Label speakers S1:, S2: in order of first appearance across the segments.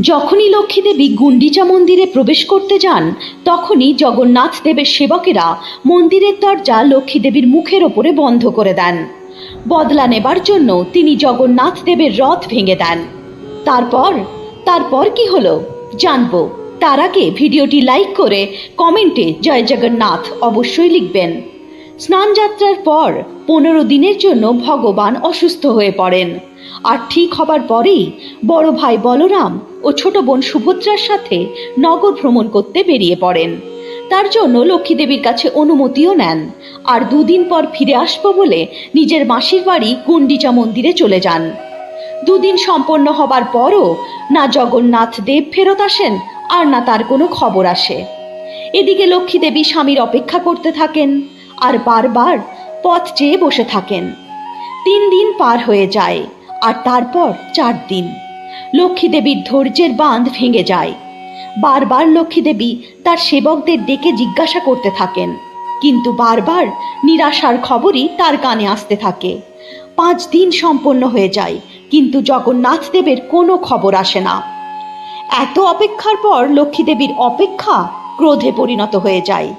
S1: যখনই লক্ষ্মীদেবী গুন্ডিচা মন্দিরে প্রবেশ করতে যান, তখনই জগন্নাথ দেবের সেবকেরা মন্দিরের দরজা লক্ষ্মীদেবীর মুখের ওপরে বন্ধ করে দেন। বদলা নেবার জন্য তিনি জগন্নাথ দেবের রথ ভেঙে দেন। তারপর তারপর কি হলো? জানব। তার আগে ভিডিওটি লাইক করে কমেন্টে জয় জগন্নাথ অবশ্যই লিখবেন। স্নানযাত্রার পর পনেরো দিনের জন্য ভগবান অসুস্থ হয়ে পড়েন। আর ঠিক হবার পরেই বড় ভাই বলরাম ও ছোট বোন সুভদ্রার সাথে নগর ভ্রমণ করতে বেরিয়ে পড়েন। তার জন্য লক্ষ্মীদেবীর কাছে অনুমতিও নেন আর দুদিন পর ফিরে আসব বলে নিজের মাসির বাড়ি গুন্ডিচা মন্দিরে চলে যান। দুদিন সম্পন্ন হবার পরও না জগন্নাথ দেব ফেরত আসেন আর না তার কোনো খবর আসে। এদিকে লক্ষ্মী দেবী স্বামীর অপেক্ষা করতে থাকেন আর বারবার পথ চেয়ে বসে থাকেন। তিন দিন পার হয়ে যায়। আর তারপর চার দিন। লক্ষ্মী দেবীর ধৈর্যের বাঁধ ভেঙে যায়। বারবার লক্ষ্মী দেবী তার সেবকদের ডেকে জিজ্ঞাসা করতে থাকেন। কিন্তু বারবার নিরাশার খবরই তার কানে আসতে থাকে। পাঁচ দিন সম্পন্ন হয়ে যায়, কিন্তু জগন্নাথ দেবের কোনো খবর আসে না। এত অপেক্ষার পর লক্ষ্মীদেবীর অপেক্ষা ক্রোধে পরিণত হয়ে যায়।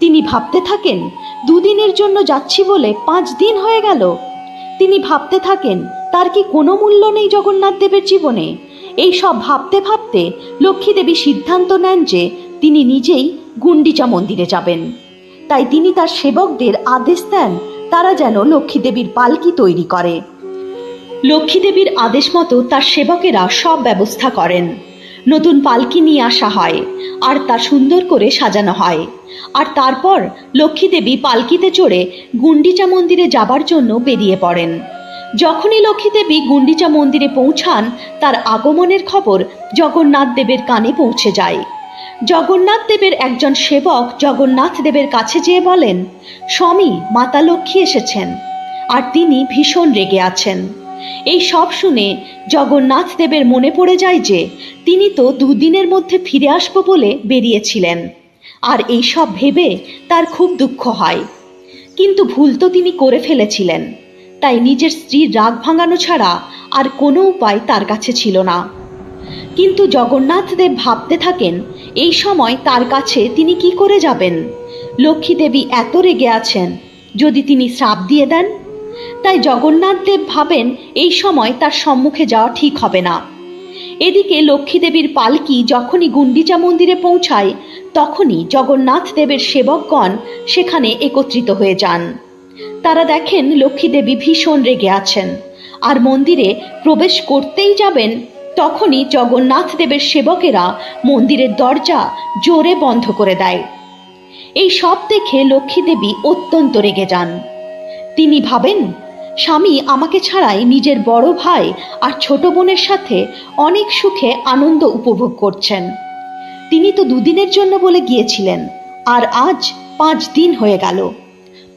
S1: তিনি ভাবতে থাকেন, দুদিনের জন্য যাচ্ছি বলে পাঁচ দিন হয়ে গেল তিনি ভাবতে থাকেন, তার কি কোনো মূল্য নেই জগন্নাথ দেবের জীবনে? এই সব ভাবতে ভাবতে লক্ষ্মী দেবী সিদ্ধান্ত নেন যে তিনি নিজেই গুন্ডিচা মন্দিরে যাবেন। তাই তিনি তার সেবকদের আদেশ দেন, তারা যেন লক্ষ্মী দেবীর পালকি তৈরি করে। লক্ষ্মী দেবীর আদেশ মতো তার সেবকেরা সব ব্যবস্থা করেন। নতুন পালকি নিয়ে আসা হয়, আর তা সুন্দর করে সাজানো হয়। আর তারপর লক্ষ্মী দেবী পালকিতে চড়ে গুন্ডিচা মন্দিরে যাবার জন্য বেরিয়ে পড়েন। যখনই লক্ষ্মী দেবী গুন্ডিচা মন্দিরে পৌঁছান, তার আগমনের খবর জগন্নাথ দেবের কানে পৌঁছে যায়। জগন্নাথ দেবের একজন সেবক জগন্নাথ দেবের কাছে যেয়ে বলেন, স্বামী, মাতা লক্ষ্মী এসেছেন। আর তিনি ভীষণ রেগে আছেন। এই সব শুনে জগন্নাথ দেবের মনে পড়ে যায় যে, তিনি তো দুদিনের মধ্যে ফিরে আসব বলে বেরিয়েছিলেন। আর এই সব ভেবে তার খুব দুঃখ হয়। কিন্তু ভুল তো তিনি করে ফেলেছিলেন। তাই নিজের স্ত্রীর রাগ ভাঙানো ছাড়া আর কোনো উপায় তার কাছে ছিল না। কিন্তু জগন্নাথ দেব ভাবতে থাকেন, এই সময় তার কাছে তিনি কি করে যাবেন? লক্ষ্মী দেবী এত রেগে আছেন, যদি তিনি শ্রাপ দিয়ে দেন তাই জগন্নাথ দেব ভাবেন এই সময় তার সম্মুখে যাওয়া ঠিক হবে না। এদিকে লক্ষ্মী দেবীর পালকি যখনই গুন্ডিচা মন্দিরে পৌঁছায়, তখনই জগন্নাথ দেবের সেবকগণ সেখানে একত্রিত হয়ে যান। তারা দেখেন লক্ষ্মী দেবী ভীষণ রেগে আছেন আর মন্দিরে প্রবেশ করতেই যাবেন, তখনই জগন্নাথ দেবের সেবকেরা মন্দিরের দরজা জোরে বন্ধ করে দেয়। এই সব দেখে লক্ষ্মী দেবী অত্যন্ত রেগে যান। তিনি ভাবেন স্বামী আমাকে ছাড়াই নিজের বড় ভাই আর ছোট বোনের সাথে অনেক সুখে আনন্দ উপভোগ করছেন। তিনি তো দুদিনের জন্য বলে গিয়েছিলেন, আর আজ পাঁচ দিন হয়ে গেল।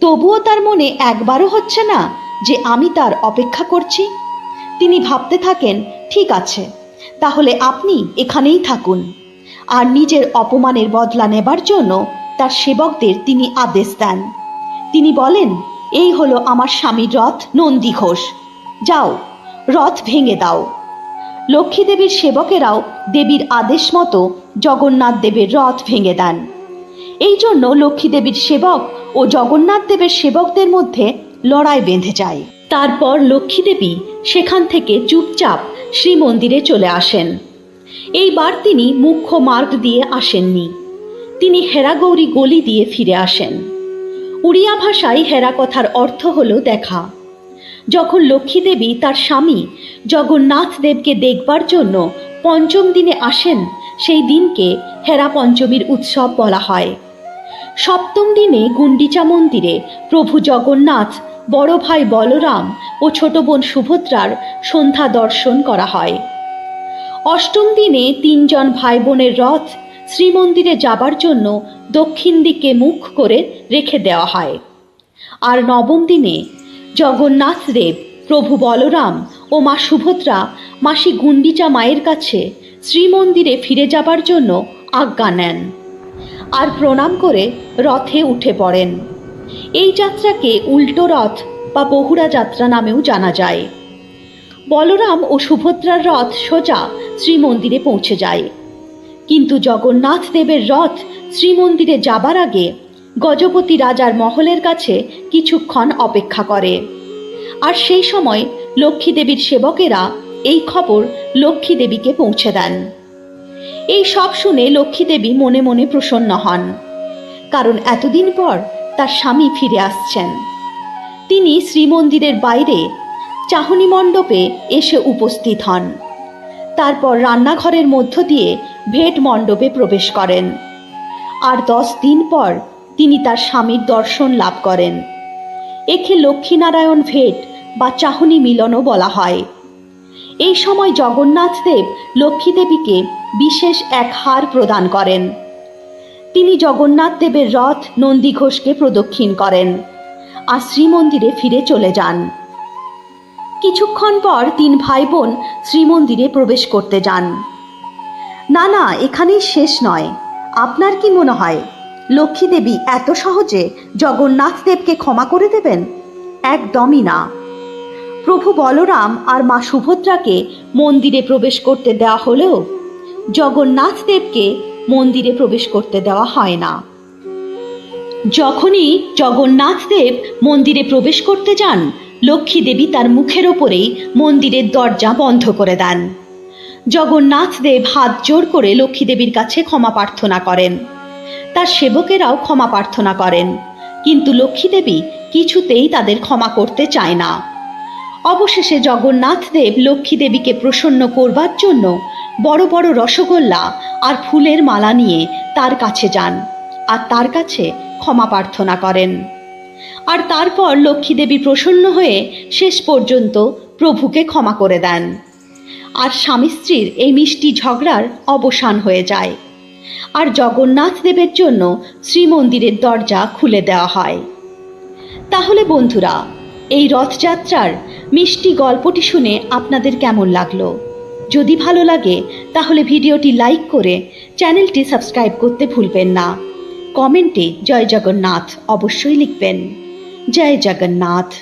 S1: তবুও তার মনে একবারও হচ্ছে না যে আমি তার অপেক্ষা করছি। তিনি ভাবতে থাকেন, ঠিক আছে, তাহলে আপনি এখানেই থাকুন। আর নিজের অপমানের বদলা নেবার জন্য তার সেবকদের তিনি আদেশ দেন। তিনি বলেন এই হলো আমার স্বামীর রথ, নন্দী ঘোষ। যাও, রথ ভেঙে দাও। লক্ষ্মী দেবীর সেবকেরাও দেবীর আদেশ মতো জগন্নাথ দেবের রথ ভেঙে দেন। এই জন্য লক্ষ্মী দেবীর সেবক ও জগন্নাথ দেবের সেবকদের মধ্যে লড়াই বেঁধে যায়। তারপর লক্ষ্মী দেবী সেখান থেকে চুপচাপ শ্রীমন্দিরে চলে আসেন। এইবার তিনি মুখ্য মার্গ দিয়ে আসেননি। তিনি হেরাগৌরী গলি দিয়ে ফিরে আসেন। উড়িয়া ভাষায় হেরা কথার অর্থ হলো দেখা। যখন লক্ষ্মী দেবী তার স্বামী জগন্নাথ দেবকে দেখবার জন্য পঞ্চম দিনে আসেন, সেই দিনকে হেরা পঞ্চমীর উৎসব বলা হয়। সপ্তম দিনে গুন্ডিচা মন্দিরে প্রভু জগন্নাথ, বড় ভাই বলরাম ও ছোট বোন সুভদ্রার সন্ধ্যা দর্শন করা হয়। অষ্টম দিনে তিনজন ভাই বোনের রথ শ্রীমন্দিরে যাবার জন্য দক্ষিণ দিকে মুখ করে রেখে দেওয়া হয়। আর নবম দিনে জগন্নাথ দেব, প্রভু বলরাম ও মা সুভদ্রা, মাসি গুন্ডিচা মায়ের কাছে শ্রীমন্দিরে ফিরে যাবার জন্য আজ্ঞা নেন আর প্রণাম করে রথে উঠে পড়েন। এই যাত্রাকে উল্টো রথ বা বহুরা যাত্রা নামেও জানা যায়। বলরাম ও সুভদ্রার রথ সোজা শ্রীমন্দিরে পৌঁছে যায়। কিন্তু জগন্নাথ দেবের রথ শ্রীমন্দিরে যাবার আগে গজপতি রাজার মহলের কাছে কিছুক্ষণ অপেক্ষা করে। আর সেই সময় লক্ষ্মী দেবীর সেবকেরা এই খবর লক্ষ্মী দেবীকে পৌঁছে দেন। এই সব শুনে লক্ষ্মী দেবী মনে মনে প্রসন্ন হন। কারণ এতদিন পর তার স্বামী ফিরে আসছেন। তিনি শ্রীমন্দিরের বাইরে চাহনি মণ্ডপে এসে উপস্থিত হন। তারপর রান্নাঘরের মধ্য দিয়ে ভেট মণ্ডপে প্রবেশ করেন। আর দশ দিন পর তিনি তার স্বামীর দর্শন লাভ করেন। একে লক্ষ্মীনারায়ণ ভেট বা চাহনি মিলনও বলা হয়। এই সময় জগন্নাথ দেব লক্ষ্মী দেবীকে বিশেষ এক হার প্রদান করেন। তিনি জগন্নাথ দেবের রথ নন্দীঘোষকে প্রদক্ষিণ করেন আর শ্রীমন্দিরে ফিরে চলে যান। কিছুক্ষণ পর তিন ভাই বোন শ্রীমন্দিরে প্রবেশ করতে যান। না না, এখানেই শেষ নয়। আপনার কি মনে হয়, লক্ষ্মী দেবী এত সহজে জগন্নাথ দেবকে ক্ষমা করে দেবেন? একদমই না। প্রভু বলরাম আর মা সুভদ্রাকে মন্দিরে প্রবেশ করতে দেওয়া হলেও জগন্নাথ দেবকে মন্দিরে প্রবেশ করতে দেওয়া হয় না। যখনই জগন্নাথ দেব মন্দিরে প্রবেশ করতে যান, লক্ষ্মী দেবী তার মুখের ওপরেই মন্দিরের দরজা বন্ধ করে দেন। জগন্নাথ দেব হাত জোর করে লক্ষ্মী দেবীর কাছে ক্ষমা প্রার্থনা করেন। তার সেবকেরাও ক্ষমা প্রার্থনা করেন, কিন্তু লক্ষ্মী দেবী কিছুতেই তাদের ক্ষমা করতে চায় না। অবশেষে জগন্নাথ দেব লক্ষ্মী দেবীকে প্রসন্ন করবার জন্য বড় বড় রসগোল্লা আর ফুলের মালা নিয়ে তার কাছে যান আর তার কাছে ক্ষমা প্রার্থনা করেন। আর তারপর লক্ষ্মী দেবী প্রসন্ন হয়ে শেষ পর্যন্ত প্রভুকে ক্ষমা করে দেন। আর স্বামী স্ত্রীর এই মিষ্টি ঝগড়ার অবসান হয়ে যায়। আর জগন্নাথ দেবের জন্য শ্রীমন্দিরের দরজা খুলে দেওয়া হয়। তাহলে বন্ধুরা, এই রথযাত্রার মিষ্টি গল্পটি শুনে আপনাদের কেমন লাগল? যদি ভালো লাগে, তাহলে ভিডিওটি লাইক করে চ্যানেলটি সাবস্ক্রাইব করতে ভুলবেন না। কমেন্টে জয় জগন্নাথ অবশ্যই লিখবেন। জয় জগন্নাথ।